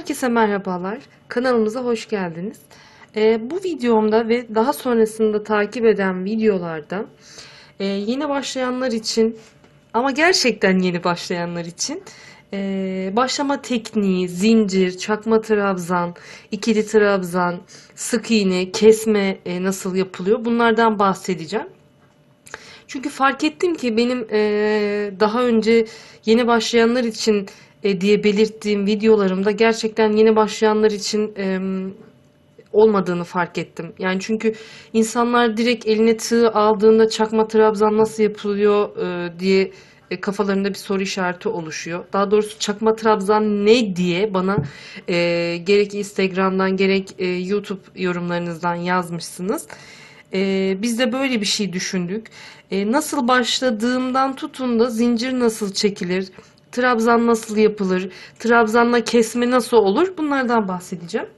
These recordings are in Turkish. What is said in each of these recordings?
Herkese merhabalar. Kanalımıza hoş geldiniz. Ee, bu videomda ve daha sonrasında takip eden videolarda e, yeni başlayanlar için ama gerçekten yeni başlayanlar için e, başlama tekniği, zincir, çakma trabzan, ikili trabzan, sık iğne, kesme e, nasıl yapılıyor bunlardan bahsedeceğim. Çünkü fark ettim ki benim eee, daha önce yeni başlayanlar için e, diye belirttiğim videolarımda gerçekten yeni başlayanlar için em, olmadığını fark ettim. Yani çünkü insanlar direkt eline tığ aldığında çakma trabzan nasıl yapılıyor e, diye e, kafalarında bir soru işareti oluşuyor. Daha doğrusu çakma trabzan ne diye bana e, gerek Instagram'dan gerek e, YouTube yorumlarınızdan yazmışsınız. E, biz de böyle bir şey düşündük. E, nasıl başladığımdan tutun da zincir nasıl çekilir, trabzan nasıl yapılır, trabzanla kesme nasıl olur bunlardan bahsedeceğim.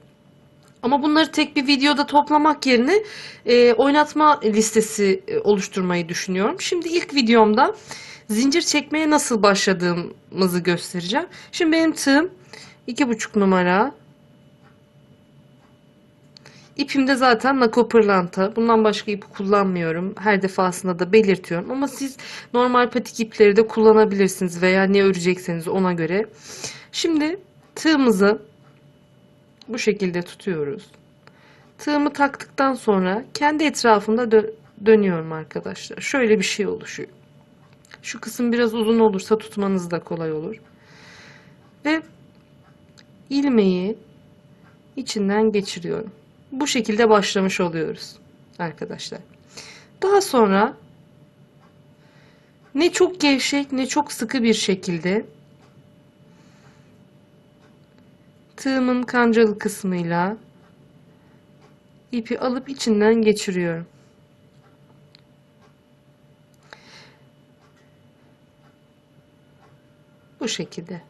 Ama bunları tek bir videoda toplamak yerine e, oynatma listesi e, oluşturmayı düşünüyorum. Şimdi ilk videomda zincir çekmeye nasıl başladığımızı göstereceğim. Şimdi benim tığım 2,5 numara. İpim de zaten nako pırlanta. Bundan başka ip kullanmıyorum. Her defasında da belirtiyorum. Ama siz normal patik ipleri de kullanabilirsiniz veya ne örecekseniz ona göre. Şimdi tığımızı bu şekilde tutuyoruz. Tığımı taktıktan sonra kendi etrafında dö- dönüyorum arkadaşlar. Şöyle bir şey oluşuyor. Şu kısım biraz uzun olursa tutmanız da kolay olur. Ve ilmeği içinden geçiriyorum. Bu şekilde başlamış oluyoruz arkadaşlar. Daha sonra ne çok gevşek ne çok sıkı bir şekilde tığımın kancalı kısmıyla ipi alıp içinden geçiriyorum. Bu şekilde.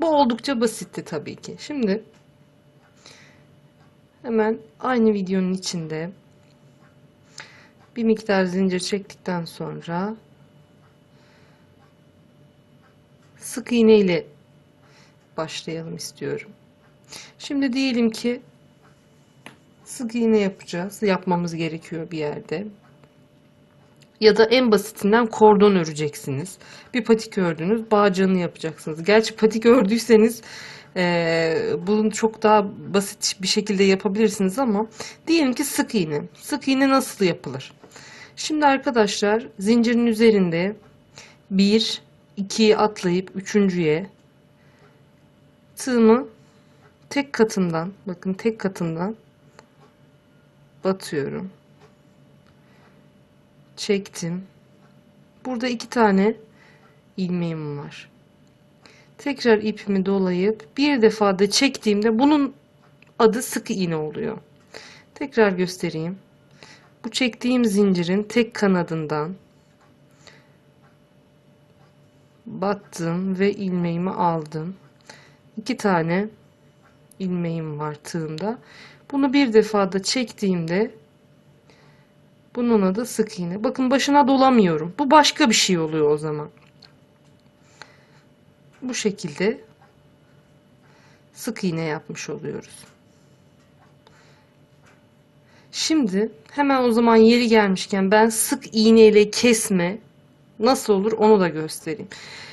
Bu oldukça basitti tabii ki. Şimdi hemen aynı videonun içinde bir miktar zincir çektikten sonra sık iğne ile başlayalım istiyorum. Şimdi diyelim ki sık iğne yapacağız. Yapmamız gerekiyor bir yerde. Ya da en basitinden kordon öreceksiniz. Bir patik ördünüz, bağcığını yapacaksınız. Gerçi patik ördüyseniz eee bunu çok daha basit bir şekilde yapabilirsiniz ama diyelim ki sık iğne. Sık iğne nasıl yapılır? Şimdi arkadaşlar zincirin üzerinde 1, 2'yi atlayıp üçüncüye tığımı tek katından bakın tek katından batıyorum. Çektim. Burada iki tane ilmeğim var. Tekrar ipimi dolayıp bir defa da çektiğimde bunun adı sık iğne oluyor. Tekrar göstereyim. Bu çektiğim zincirin tek kanadından battım ve ilmeğimi aldım. İki tane ilmeğim var tığımda. Bunu bir defa da çektiğimde bunun adı sık iğne. Bakın başına dolamıyorum. Bu başka bir şey oluyor o zaman. Bu şekilde sık iğne yapmış oluyoruz. Şimdi hemen o zaman yeri gelmişken ben sık iğne ile kesme nasıl olur onu da göstereyim.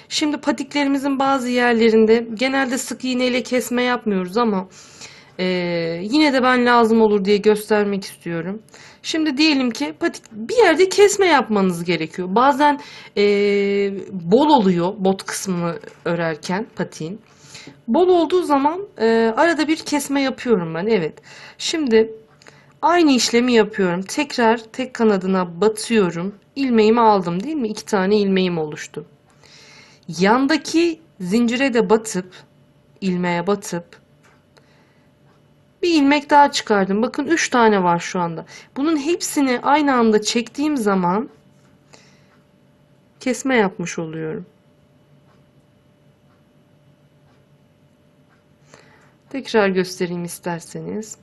Şimdi patiklerimizin bazı yerlerinde genelde sık iğne ile kesme yapmıyoruz ama e, yine de ben lazım olur diye göstermek istiyorum. Şimdi diyelim ki patik bir yerde kesme yapmanız gerekiyor. Bazen e, bol oluyor bot kısmını örerken patiğin. Bol olduğu zaman e, arada bir kesme yapıyorum ben. Evet. Şimdi aynı işlemi yapıyorum. Tekrar tek kanadına batıyorum. İlmeğimi aldım değil mi? İki tane ilmeğim oluştu. Yandaki zincire de batıp ilmeğe batıp bir ilmek daha çıkardım. Bakın 3 tane var şu anda. Bunun hepsini aynı anda çektiğim zaman kesme yapmış oluyorum. Tekrar göstereyim isterseniz.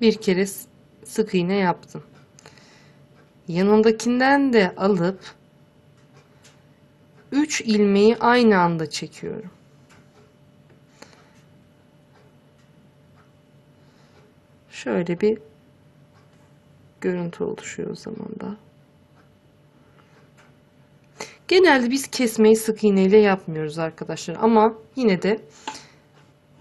Bir kere sık iğne yaptım. Yanındakinden de alıp 3 ilmeği aynı anda çekiyorum. Şöyle bir görüntü oluşuyor o zaman da. Genelde biz kesmeyi sık iğneyle yapmıyoruz arkadaşlar ama yine de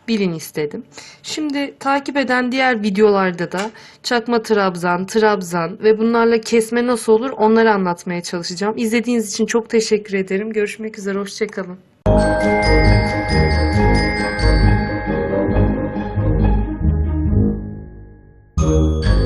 bilin istedim. Şimdi takip eden diğer videolarda da çakma trabzan, trabzan ve bunlarla kesme nasıl olur onları anlatmaya çalışacağım. İzlediğiniz için çok teşekkür ederim. Görüşmek üzere, hoşçakalın. 和。